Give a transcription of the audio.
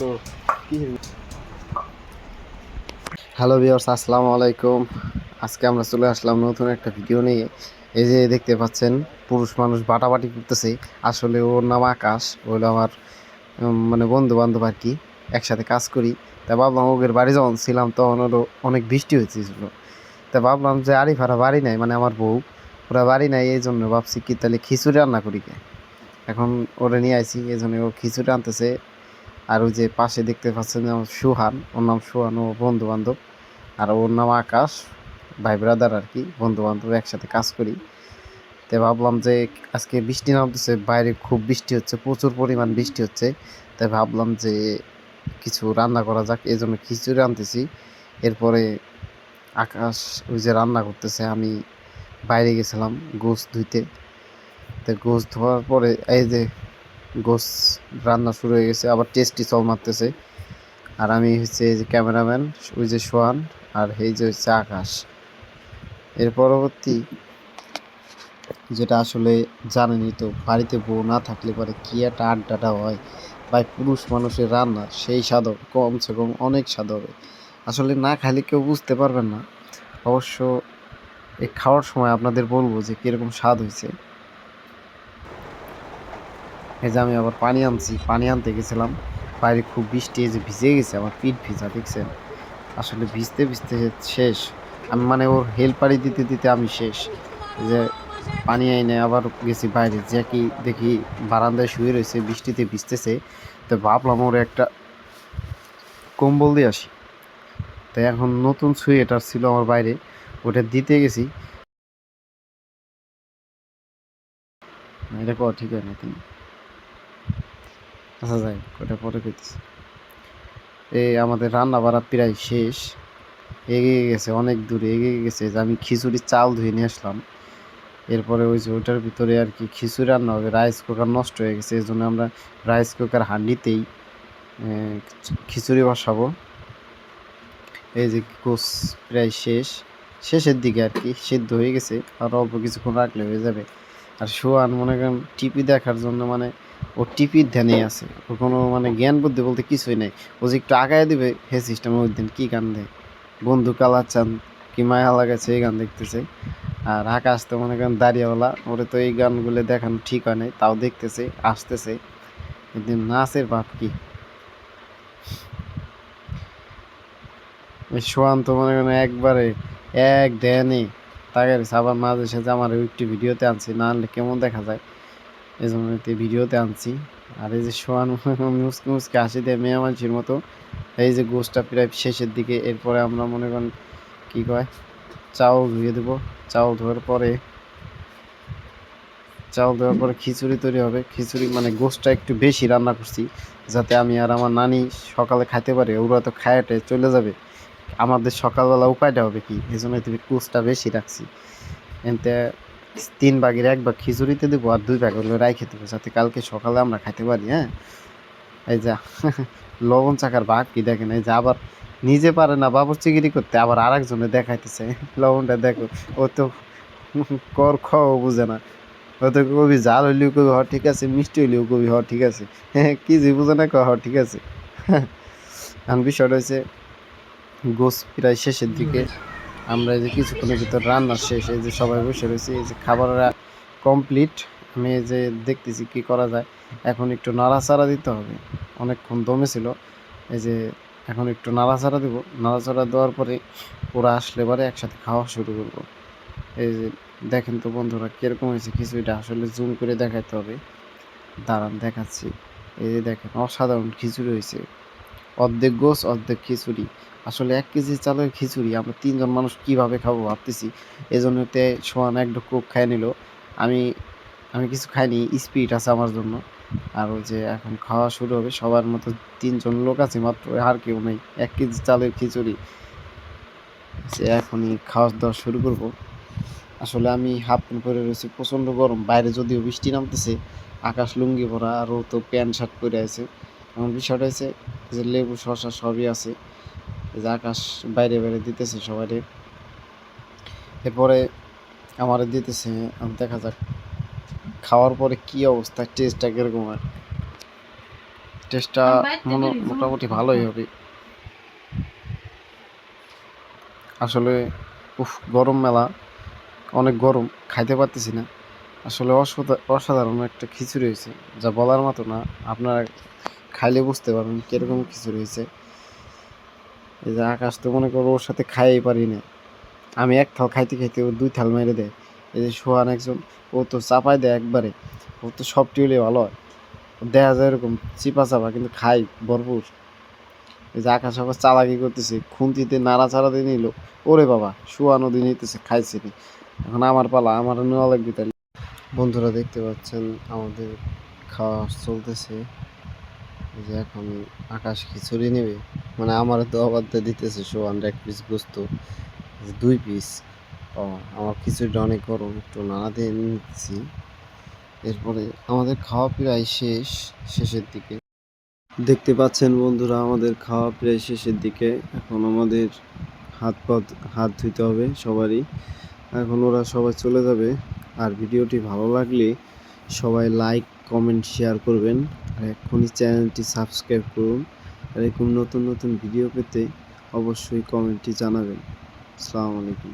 তো hello viewers আসসালামু আলাইকুম। আজকে আমরা চলে আসলাম নতুন একটা ভিডিও নিয়ে। এই যে দেখতে পাচ্ছেন, পুরুষ মানুষ বাটাবাটি করতেছে। আসলে ওর নাম আকাশ, ও হলো আমার মানে বন্ধু বান্ধব আর কি, একসাথে কাজ করি। তা ভাবলাম ওদের বাড়ি যখন ছিলাম তখন ওরও অনেক বৃষ্টি হয়েছিল তা ভাবলাম যে আরিফারা বাড়ি নাই মানে আমার বউ। ওরা বাড়ি নাই, এই জন্য ভাবছি কি তাহলে খিচুড়ি রান্না করি এখন ওরা নিয়ে আইছি, এই জন্য ও খিচুড়ি আনতেছে। আর ওই যে পাশে দেখতে পাচ্ছেন যে আমার সুহান, ওর নাম সুহান, ও বন্ধু বান্ধব আর ওর নাম আকাশ, ভাই ব্রাদার আর কি বন্ধু বান্ধব একসাথে কাজ করি। তো ভাবলাম যে আজকে বৃষ্টি নামতেছে, বাইরে খুব বৃষ্টি হচ্ছে, প্রচুর পরিমাণ বৃষ্টি হচ্ছে। তাই ভাবলাম যে কিছু রান্না করা যাক, এই জন্য খিচুড়ি আনতেছি। এরপরে আকাশ ওই যে রান্না করতেছে, আমি বাইরে গেছিলাম গোস ধুইতে। তো গোস ধোয়ার পরে এই যে গোস রান্না শুরু হয়ে গেছে, আবার টেস্টি চল মারতেছে। আর আমি হচ্ছে যে ক্যামেরাম্যান, ওই যে সোহান, আর এই যে হচ্ছে আকাশ। এর পরবর্তী, যেটা আসলে জানেনই তো, বাড়িতে বউ না থাকলে পরে কী একটা আড্ডাটা হয়। ভাই, পুরুষ মানুষের রান্না, সেই স্বাদ হবে, কমসে কম অনেক স্বাদ হবে। আসলে না খাইলে কেউ বুঝতে পারবেন না। অবশ্য এই খাওয়ার সময় আপনাদের বলব যে কীরকম স্বাদ হয়েছে। এই যে আমি আবার পানি আনছি, পানি আনতে গেছিলাম। বাইরে খুব বৃষ্টি, এই যে ভিজে গেছে, আমার পিঠ ভিজা, দেখছেন? আসলে ভিজতে ভিজতে শেষ। আমি মানে ওর হেল্পারি দিতে দিতে আমি শেষ। যে পানি আইনে আবার গেছি বাইরে, যে কি দেখি বারান্দায় শুয়ে রয়েছে, বৃষ্টিতে ভিজতেছে। তো ভাবলাম ওর একটা কম্বল দিয়ে আসি। তো এখন নতুন সোয়েটার ছিল আমার বাইরে, ওটা দিতে গেছি। এটা ঠিক আছে না? তুমি আচ্ছা যাই ওটা পরে কইতেছি। এই আমাদের রান্না বাড়া প্রায় শেষ। এগিয়ে গেছে, অনেক দূরে এগিয়ে গেছে। যে আমি খিচুড়ির চাল ধুয়ে নিয়ে আসলাম। এরপরে ওই যে ওইটার ভিতরে আর কি খিচুড়ি রান্না হবে রাইস কুকার নষ্ট হয়ে গেছে এই জন্য আমরা রাইস কুকার হাঁডিতেই খিচুড়ি বসাবো। এই যে কোষ প্রায় শেষ। শেষের দিকে আর কি, সিদ্ধ হয়ে গেছে। আর অল্প কিছুক্ষণ রাখলে হয়ে যাবে। আর সোয়ান মনে করেন টিপি দেখার জন্য মানে ও টিপির ধ্যানে আছে। ওর কোনো মানে জ্ঞান বুদ্ধি বলতে কিছুই নেই। ও যে একটু আগায় দিবে, হে সিস্টেমে ওই দিন কী গান দেয়? বন্ধু কালার চান কি মায়া লাগাচ্ছে এই গান দেখতেছে। আর আকাশ তো মনে করেন দাঁড়িয়েওয়ালা, ওরে তো এই গানগুলো দেখানো ঠিক হয় নাই, তাও দেখতেছে, আসতেছে। কিন্তু নাচের ভাব কি? সোয়ান তো মনে করেন একবারে এক ধ্যানে তাকে আবার মাঝে সাঝে আমার একটি ভিডিওতে আনছি, না আনলে কেমন দেখা যায়? এই জন্য ভিডিওতে আনছি। আর এই যে সোয়ান মুসকে মুসকে হাসি দেয় মেয়ে মানুষের মতো, এই যে গোষ্ঠটা প্রায় শেষের দিকে, এরপরে আমরা মনে করেন, কি কয়, চাউল ধুয়ে দেবো। চাউল ধোয়ার পরে, চাউল দেওয়ার পরে খিচুড়ি তৈরি হবে। খিচুড়ি মানে গোষ্ঠটা একটু বেশি রান্না করছি, যাতে আমি আর আমার নানি সকালে খাইতে পারি, ওরা তো খায়াটে চলে যাবে। আমাদের সকালবেলা উপায়টা হবে কি? এই জন্য কুচটা বেশি রাখছি। এনতে তিন ভাগের এক ভাগ খিচুড়িতে দেবো আর দুই ভাগ হলো রাইখে দেবো। যাতে কালকে সকালে আমরা খাইতে পারি হ্যাঁ? এই যা, লবণ চাকার ভাগ কি দেখেন? এই যে আবার নিজে পারে না, বাবুর চিগিরি করতে, আবার আর একজনে দেখাইতেছে। লবণটা দেখো, ও তো কর খাও বুঝে না। ও তো কবি জাল হইলেও কবি হ ঠিক আছে, মিষ্টি হইলেও কবি হ ঠিক আছে। হ্যাঁ কি যে বুঝে না কহ ঠিক আছে। এখন বিষয়টা হচ্ছে গোস প্রায় শেষের দিকে। আমরা এই যে কিছুক্ষণের ভিতর রান্না শেষ, এই যে সবাই বসে রয়েছে, এই যে খাবাররা কমপ্লিট আমি এই যে দেখতেছি কি করা যায়। এখন একটু নাড়াচাড়া দিতে হবে। অনেকক্ষণ দমে ছিল। এই যে এখন একটু নাড়াচাড়া দেবো। নাড়াচাড়া দেওয়ার পরে ওরা আসলে পরে একসাথে খাওয়া শুরু করব। এই যে দেখেন তো বন্ধুরা কীরকম হয়েছে খিচুড়িটা। আসলে জুম করে দেখাইতে হবে। দাঁড়ান, দেখাচ্ছি। এই যে দেখেন, অসাধারণ খিচুড়ি হয়েছে। অর্ধেক গোস, অর্ধেক খিচুড়ি। আসলে এক কেজি চালের খিচুড়ি আমরা তিনজন মানুষ কীভাবে খাব ভাবতেছি। এই জন্যতে সোয়ান এক কোক খাই নিল। আমি আমি কিছু খাইনি স্পিড আছে আমার জন্য। আর ওই যে এখন খাওয়া শুরু হবে, সবার মতো তিনজন লোক আছে মাত্র, আর কেউ নেই। এক কেজি চালের খিচুড়ি। সে এখনই খাওয়া দাওয়া শুরু করব। আসলে আমি হাফ প্যান্ট পরে রয়েছি, প্রচণ্ড গরম। বাইরে যদিও বৃষ্টি নামতেছে, আকাশ লুঙ্গি পরা আরও তো প্যান্ট শার্ট পরে আছে। এমন বিষয়টা হচ্ছে যে লেবু শসা সবই আছে। যে আকাশ বাইরে বাইরে দিতেছে সবাই এরপরে আমার দিতেছে আমি দেখা যাক খাওয়ার পরে কি অবস্থা টেস্টটা কীরকম হয়? টেস্টটা মোটামুটি ভালোই হবে। আসলে উফ গরম মেলা অনেক গরম খাইতে পারতেছি না। আসলে অসাধা- অসাধারণ একটা খিচুড়ি হয়েছে যা বলার মতো না। আপনারা খাইলে বুঝতে পারবেন কীরকম কিছু হয়েছে। এই যে আকাশ তো মনে করো ওর সাথে খাইই পারি না। আমি এক থাল খাইতে খাইতে ও দুই থাল মেরে দেয়। এই যে সোহান একজন, ও তো চাপাই দেয় একবারে। ও তো সব টিউলে ভালো হয়। দেখা যায় এরকম চিপা চাপা, কিন্তু খাই ভরপুর। এই যে আকাশ আবার চালাকি করতেছে, খুন্তিতে নাড়াচাড়া দিয়ে নিল। ওরে বাবা শুয়া নদী নিতেছে, খাইছে নি। এখন আমার পালা, আমার নেওয়া লাগবে তাহলে। বন্ধুরা দেখতে পাচ্ছেন, আমাদের খাওয়া চলতেছে। যে এখন আকাশ খিচুড়ি নেবে। মানে আমার তো আবার দিতেছে সোয়ান এক পিস গোস্ত দুই পিস ও, আমার খিচুড়িটা অনেক গরম, একটু নাড়া দিয়ে নিচ্ছি। এরপরে আমাদের খাওয়া প্রায় শেষ, শেষের দিকে। দেখতে পাচ্ছেন বন্ধুরা, আমাদের খাওয়া প্রায় শেষের দিকে। এখন আমাদের হাত পা, হাত ধুইতে হবে সবারই। এখন ওরা সবাই চলে যাবে। আর ভিডিওটি ভালো লাগলে সবাই লাইক কমেন্ট শেয়ার করবেন। আর এক্ষুনি চ্যানেলটি সাবস্ক্রাইব করুন। আর এরকম নতুন নতুন ভিডিও পেতে অবশ্যই কমেন্টটি জানাবেন। আসসালামু আলাইকুম।